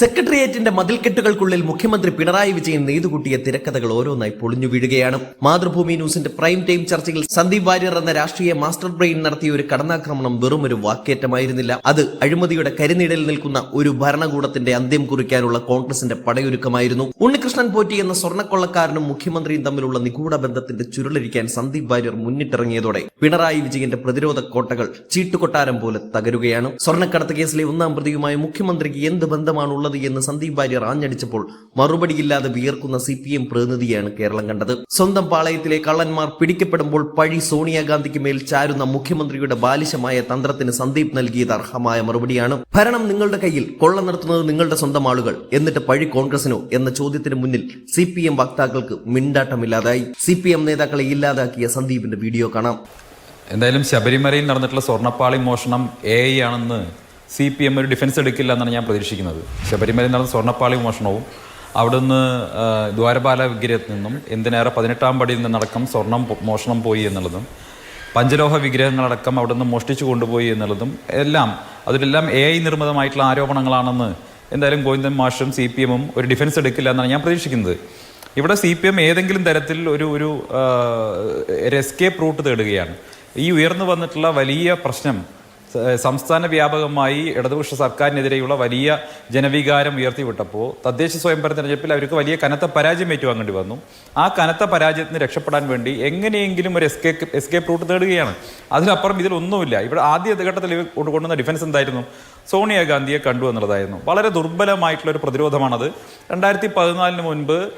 സെക്രട്ടേറിയറ്റിന്റെ മതിൽക്കെട്ടുകൾക്കുള്ളിൽ മുഖ്യമന്ത്രി പിണറായി വിജയൻ നെയ്തുകൂട്ടിയ തിരക്കഥകൾ ഓരോന്നായി പൊളിഞ്ഞു വീഴുകയാണ്. മാതൃഭൂമി ന്യൂസിന്റെ പ്രൈം ടൈം ചർച്ചയിൽ സന്ദീപ് വാര്യർ എന്ന രാഷ്ട്രീയ മാസ്റ്റർ ബ്രെയിൻ നടത്തിയ ഒരു കടന്നാക്രമണം വെറും ഒരു വാക്കേറ്റമായിരുന്നില്ല. അത് അഴിമതിയുടെ കരിനീടയിൽ നിൽക്കുന്ന ഒരു ഭരണകൂടത്തിന്റെ അന്ത്യം കുറിക്കാനുള്ള കോൺഗ്രസിന്റെ പടയൊരുക്കമായിരുന്നു. ഉണ്ണികൃഷ്ണൻ പോറ്റി എന്ന സ്വർണക്കൊള്ളക്കാരനും മുഖ്യമന്ത്രിയും തമ്മിലുള്ള നിഗൂഢ ബന്ധത്തിന്റെ ചുരുളരിക്കാൻ സന്ദീപ് വാര്യർ മുന്നിട്ടിറങ്ങിയതോടെ പിണറായി വിജയന്റെ പ്രതിരോധ കോട്ടകൾ ചീട്ടുകൊട്ടാരം പോലെ തകരുകയാണ്. സ്വർണക്കടത്ത് കേസിലെ ഒന്നാം പ്രതിയുമായി മുഖ്യമന്ത്രിക്ക് എന്ത് ബന്ധമാണുള്ളത് എന്ന് സന്ദീപ് വാര്യർ ആഞ്ഞടിച്ചപ്പോൾ മറുപടിയില്ലാതെ വിയർക്കുന്ന സി പി എം പ്രതിനിധിയാണ് കേരളം കണ്ടത്. സ്വന്തം പാളയത്തിലെ കള്ളന്മാർ പിടിക്കപ്പെടുമ്പോൾ പഴി സോണിയാഗാന്ധിക്ക് മേൽ ചാരുന്ന മുഖ്യമന്ത്രിയുടെ ബാലിശമായ തന്ത്രത്തിന് സന്ദീപ് നൽകിയത് അർഹമായ മറുപടിയാണ്. ഭരണം നിങ്ങളുടെ കയ്യിൽ കൊള്ള നടത്തുന്നത് നിങ്ങളുടെ സ്വന്തം ആളുകൾ എന്നിട്ട് പഴി കോൺഗ്രസിനോ എന്ന ചോദ്യത്തിന് മുന്നിൽ സി പി എം വക്താക്കൾക്ക് മിണ്ടാട്ടമില്ലാതായി. സി പി എം നേതാക്കളെ ഇല്ലാതാക്കിയ സന്ദീപിന്റെ വീഡിയോ കാണാം. എന്തായാലും ശബരിമലയിൽ നടന്നിട്ടുള്ള സ്വർണപ്പാളി മോഷണം എ ആണെന്ന് സി പി എം ഒരു ഡിഫൻസ് എടുക്കില്ല എന്നാണ് ഞാൻ പ്രതീക്ഷിക്കുന്നത്. ശബരിമലയിൽ നടന്ന സ്വർണപ്പാളി മോഷണവും അവിടുന്ന് ദ്വാരപാല വിഗ്രഹത്തിൽ നിന്നും എന്തിനേറെ പതിനെട്ടാം പടിയിൽ നിന്നടക്കം സ്വർണം മോഷണം പോയി എന്നുള്ളതും പഞ്ചലോഹ വിഗ്രഹങ്ങളടക്കം അവിടുന്ന് മോഷ്ടിച്ചു കൊണ്ടുപോയി എന്നുള്ളതും എല്ലാം അതിലെല്ലാം എ ഐ നിർമ്മിതമായിട്ടുള്ള ആരോപണങ്ങളാണെന്ന് എന്തായാലും ഗോവിന്ദൻ മാഷും സി പി എമ്മും ഒരു ഡിഫൻസ് എടുക്കില്ല എന്നാണ് ഞാൻ പ്രതീക്ഷിക്കുന്നത്. ഇവിടെ സി പി എം ഏതെങ്കിലും തരത്തിൽ ഒരു ഒരു എസ്കേപ്പ് റൂട്ട് തേടുകയാണ്. ഈ ഉയർന്നു വന്നിട്ടുള്ള വലിയ പ്രശ്നം സംസ്ഥാന വ്യാപകമായി ഇടതുപക്ഷ സർക്കാരിനെതിരെയുള്ള വലിയ ജനവികാരം ഉയർത്തിവിട്ടപ്പോൾ തദ്ദേശ സ്വയംഭരണ തെരഞ്ഞെടുപ്പിൽ അവർക്ക് വലിയ കനത്ത പരാജയം ഏറ്റുവാങ്ങേണ്ടി വന്നു. ആ കനത്ത പരാജയത്തിന് രക്ഷപ്പെടാൻ വേണ്ടി എങ്ങനെയെങ്കിലും ഒരു എസ്കേപ്പ് എസ്കേപ്പ് റൂട്ട് തേടുകയാണ്. അതിനപ്പുറം ഇതിലൊന്നുമില്ല ഇവിടെ ആദ്യ ഘട്ടത്തിൽ കൊണ്ടുവന്ന ഡിഫൻസ് എന്തായിരുന്നു? സോണിയാഗാന്ധിയെ കണ്ടു എന്നുള്ളതായിരുന്നു. വളരെ ദുർബലമായിട്ടുള്ള ഒരു പ്രതിരോധമാണത്. രണ്ടായിരത്തി പതിനാലിന് മുൻപ്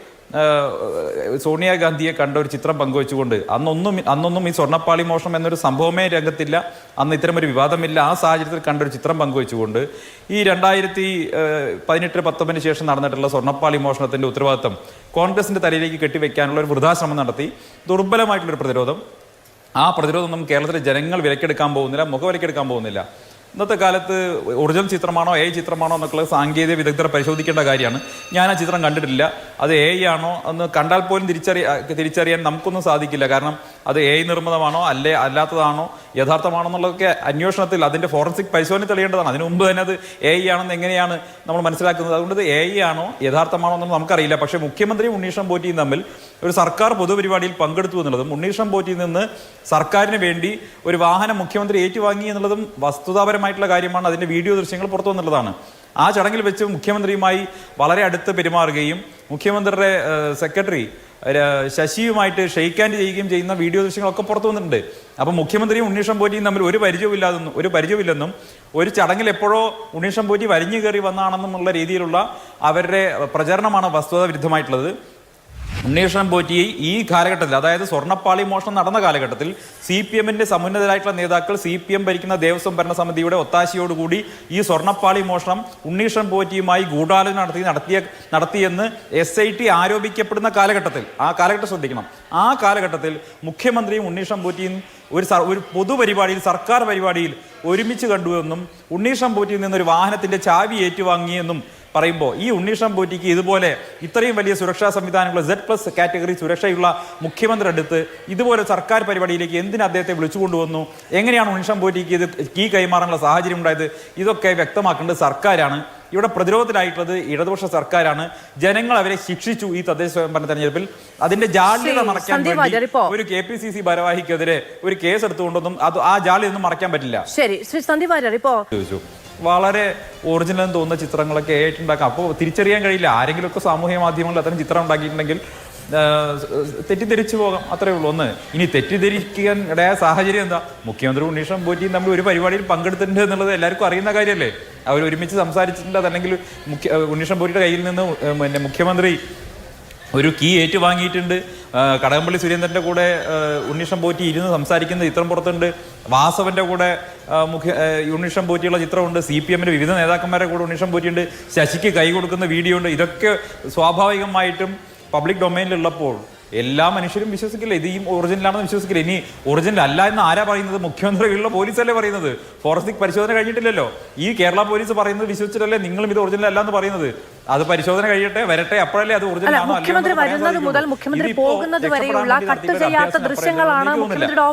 സോണിയാഗാന്ധിയെ കണ്ട ഒരു ചിത്രം പങ്കുവെച്ചുകൊണ്ട് അന്നൊന്നും അന്നൊന്നും ഈ സ്വർണപ്പാളി മോഷണം എന്നൊരു സംഭവമേ രംഗത്തില്ല. അന്ന് ഇത്തരമൊരു വിവാദമില്ല. ആ സാഹചര്യത്തിൽ കണ്ട ഒരു ചിത്രം പങ്കുവെച്ചുകൊണ്ട് ഈ രണ്ടായിരത്തി പതിനെട്ട് പത്തൊമ്പതിന് ശേഷം നടന്നിട്ടുള്ള സ്വർണപ്പാളി മോഷണത്തിന്റെ ഉത്തരവാദിത്തം കോൺഗ്രസിന്റെ തലയിലേക്ക് കെട്ടിവെക്കാനുള്ള ഒരു വൃദ്ധാശ്രമം നടത്തി. ദുർബലമായിട്ടുള്ളൊരു പ്രതിരോധം. ആ പ്രതിരോധമൊന്നും കേരളത്തിലെ ജനങ്ങൾ വിലക്കെടുക്കാൻ പോകുന്നില്ല മുഖവിലക്കെടുക്കാൻ പോകുന്നില്ല. ഇന്നത്തെ കാലത്ത് ഒറിജിനൽ ചിത്രമാണോ ഏ ചിത്രമാണോ എന്നൊക്കെ സാങ്കേതിക വിദഗ്ധർ പരിശോധിക്കേണ്ട കാര്യമാണ്. ഞാൻ ആ ചിത്രം കണ്ടിട്ടില്ല. അത് എ ആണോ എന്ന് കണ്ടാൽ പോലും തിരിച്ചറി തിരിച്ചറിയാൻ നമുക്കൊന്നും സാധിക്കില്ല. കാരണം അത് എ നിർമ്മിതമാണോ അല്ലേ അല്ലാത്തതാണോ യഥാർത്ഥമാണോ എന്നുള്ളതൊക്കെ അന്വേഷണത്തിൽ അതിന്റെ ഫോറൻസിക് പരിശോധന തെളിയേണ്ടതാണ്. അതിനു മുമ്പ് തന്നെ അത് എ ആണെന്ന് എങ്ങനെയാണ് നമ്മൾ മനസ്സിലാക്കുന്നത്? അതുകൊണ്ട് എ ആണോ യഥാർത്ഥമാണോ എന്നൊന്നും നമുക്കറിയില്ല. പക്ഷേ മുഖ്യമന്ത്രിയും ഉണ്ണീഷം പോറ്റിയും തമ്മിൽ ഒരു സർക്കാർ പൊതുപരിപാടിയിൽ പങ്കെടുത്തു എന്നുള്ളതും ഉണ്ണീഷം പോറ്റിയിൽ നിന്ന് സർക്കാരിന് വേണ്ടി ഒരു വാഹനം മുഖ്യമന്ത്രി ഏറ്റുവാങ്ങി എന്നുള്ളതും വസ്തുതാപരമായിട്ടുള്ള കാര്യമാണ്. അതിന്റെ വീഡിയോ ദൃശ്യങ്ങൾ പുറത്തു വന്നുള്ളതാണ് ആ ചടങ്ങിൽ വെച്ച് മുഖ്യമന്ത്രിയുമായി വളരെ അടുത്ത് പെരുമാറുകയും മുഖ്യമന്ത്രിയുടെ സെക്രട്ടറി ശശിയുമായിട്ട് ഷെയ്ക്ക് ഹാൻഡ് ചെയ്യുകയും ചെയ്യുന്ന വീഡിയോ ദൃശ്യങ്ങളൊക്കെ പുറത്തു വന്നിട്ടുണ്ട്. അപ്പം മുഖ്യമന്ത്രിയും ഉണ്ണീഷം പോറ്റിയും തമ്മിൽ ഒരു പരിചയമില്ലാതെന്നും ഒരു പരിചയമില്ലെന്നും ഒരു ചടങ്ങിൽ എപ്പോഴോ ഉണ്ണീഷം പോറ്റി വരിഞ്ഞു കയറി വന്നാണെന്നുള്ള രീതിയിലുള്ള അവരുടെ പ്രചരണമാണ് വസ്തുത വിരുദ്ധമായിട്ടുള്ളത് ഉണ്ണീഷൻ പോറ്റി ഈ കാലഘട്ടത്തിൽ അതായത് സ്വർണപ്പാളി മോഷണം നടന്ന കാലഘട്ടത്തിൽ സി പി എമ്മിന്റെ സമുന്നതരായിട്ടുള്ള നേതാക്കൾ സി പി എം ഭരിക്കുന്ന ദേവസ്വം ഭരണസമിതിയുടെ ഒത്താശയോടുകൂടി ഈ സ്വർണപ്പാളി മോഷണം ഉണ്ണീഷൻ പോറ്റിയുമായി ഗൂഢാലോചന നടത്തി നടത്തിയ നടത്തിയെന്ന് എസ് ഐ ടി ആരോപിക്കപ്പെടുന്ന കാലഘട്ടത്തിൽ ആ കാലഘട്ടം ശ്രദ്ധിക്കണം. ആ കാലഘട്ടത്തിൽ മുഖ്യമന്ത്രിയും ഉണ്ണീഷൻ പോറ്റിയും ഒരു ഒരു പൊതുപരിപാടിയിൽ സർക്കാർ പരിപാടിയിൽ ഒരുമിച്ച് കണ്ടുവെന്നും ഉണ്ണീഷൻ പോറ്റിയിൽ നിന്നൊരു വാഹനത്തിന്റെ ചാവി ഏറ്റുവാങ്ങിയെന്നും പറയുമ്പോൾ ഈ ഉണ്ണീഷം പോറ്റിക്ക് ഇതുപോലെ ഇത്രയും വലിയ സുരക്ഷാ സംവിധാനങ്ങൾ സെഡ് പ്ലസ് കാറ്റഗറി സുരക്ഷയുള്ള മുഖ്യമന്ത്രി അടുത്ത് ഇതുപോലെ സർക്കാർ പരിപാടിയിലേക്ക് എന്തിന് അദ്ദേഹത്തെ വിളിച്ചുകൊണ്ടുവന്നു എങ്ങനെയാണ് ഉണ്ണീഷം പോറ്റിക്ക് ഇത് കീ കൈമാറാനുള്ള സാഹചര്യം ഉണ്ടായത്? ഇതൊക്കെ വ്യക്തമാക്കേണ്ടത് സർക്കാരാണ്. ഇവിടെ പ്രതിരോധത്തിലായിട്ടുള്ളത് ഇടതുപക്ഷ സർക്കാരാണ്. ജനങ്ങൾ അവരെ ശിക്ഷിച്ചു ഈ തദ്ദേശ സ്വയംഭരണ തെരഞ്ഞെടുപ്പിൽ. അതിന്റെ ജാള്യത മറക്കാൻ മറയ്ക്കാൻ വേണ്ടി ഒരു കെ പി സി സി ഭാരവാഹിക്കെതിരെ ഒരു കേസ് എടുത്തുകൊണ്ടൊന്നും അത് ആ ജാള്യൊന്നും മറയ്ക്കാൻ പറ്റില്ല. ശരി ശ്രീ സന്ദീപ് വാര്യർ ഇപ്പോ ചോദിച്ചു. വളരെ ഒറിജിനൽ എന്ന് തോന്നുന്ന ചിത്രങ്ങളൊക്കെ ആയിട്ടുണ്ടാക്കാം അപ്പോൾ തിരിച്ചറിയാൻ കഴിയില്ല. ആരെങ്കിലുമൊക്കെ സാമൂഹ്യ മാധ്യമങ്ങളിൽ അത്തരം ചിത്രം ഉണ്ടാക്കിയിട്ടുണ്ടെങ്കിൽ തെറ്റിദ്ധരിച്ചു പോകാം. അത്രേ ഉള്ളൂ. ഒന്ന് ഇനി തെറ്റിദ്ധരിക്കാൻ ഇടയ സാഹചര്യം എന്താ? മുഖ്യമന്ത്രി ഉണ്ണീഷം പോറ്റി നമ്മൾ ഒരു പരിപാടിയിൽ പങ്കെടുത്തിട്ടുണ്ട് എന്നുള്ളത് എല്ലാവർക്കും അറിയുന്ന കാര്യമല്ലേ? അവർ ഒരുമിച്ച് സംസാരിച്ചിട്ടുണ്ട്. അതല്ലെങ്കിൽ മുഖ്യ ഉണ്ണീഷം പോറ്റിയുടെ കയ്യിൽ നിന്ന് പിന്നെ മുഖ്യമന്ത്രി ഒരു കീ ഏറ്റുവാങ്ങിയിട്ടുണ്ട്. കടകംപള്ളി സുരേന്ദ്രന്റെ കൂടെ ഉണ്ണിഷം പോറ്റി ഇരുന്ന് സംസാരിക്കുന്ന ചിത്രം പുറത്തുണ്ട്. വാസവന്റെ കൂടെ മുഖ്യ ഉണ്ണിഷം പോറ്റിയുള്ള ചിത്രമുണ്ട്. സി പി എമ്മിന്റെ വിവിധ നേതാക്കന്മാരെ കൂടെ ഉണ്ണീഷം പോറ്റിയുണ്ട്. ശശിക്ക് കൈ കൊടുക്കുന്ന വീഡിയോ ഉണ്ട്. ഇതൊക്കെ സ്വാഭാവികമായിട്ടും പബ്ലിക് ഡൊമൈനിലുള്ളപ്പോൾ എല്ലാ മനുഷ്യരും വിശ്വസിക്കില്ല. ഇത് ഈ ഒറിജിനലാണെന്ന് വിശ്വസിക്കില്ല. ഇനി ഒറിജിനൽ അല്ല എന്ന് ആരാ പറയുന്നത്? മുഖ്യമന്ത്രിയുള്ള പോലീസല്ലേ പറയുന്നത്? ഫോറൻസിക് പരിശോധന കഴിഞ്ഞിട്ടില്ലല്ലോ. ഈ കേരള പോലീസ് പറയുന്നത് വിശ്വസിച്ചിട്ടല്ലേ നിങ്ങളും ഇത് ഒറിജിനൽ അല്ല എന്ന് പറയുന്നത്? അത് പരിശോധന കഴിയട്ടെ വരട്ടെ. അപ്പോഴല്ലേ അത് മുഖ്യമന്ത്രി വരുന്നത് മുതൽ മുഖ്യമന്ത്രി പോകുന്നത് വരെയുള്ള കട്ട് ചെയ്യാത്ത ദൃശ്യങ്ങളാണ് മുഖ്യമന്ത്രിയുടെ മുഖ്യമന്ത്രിയുടെ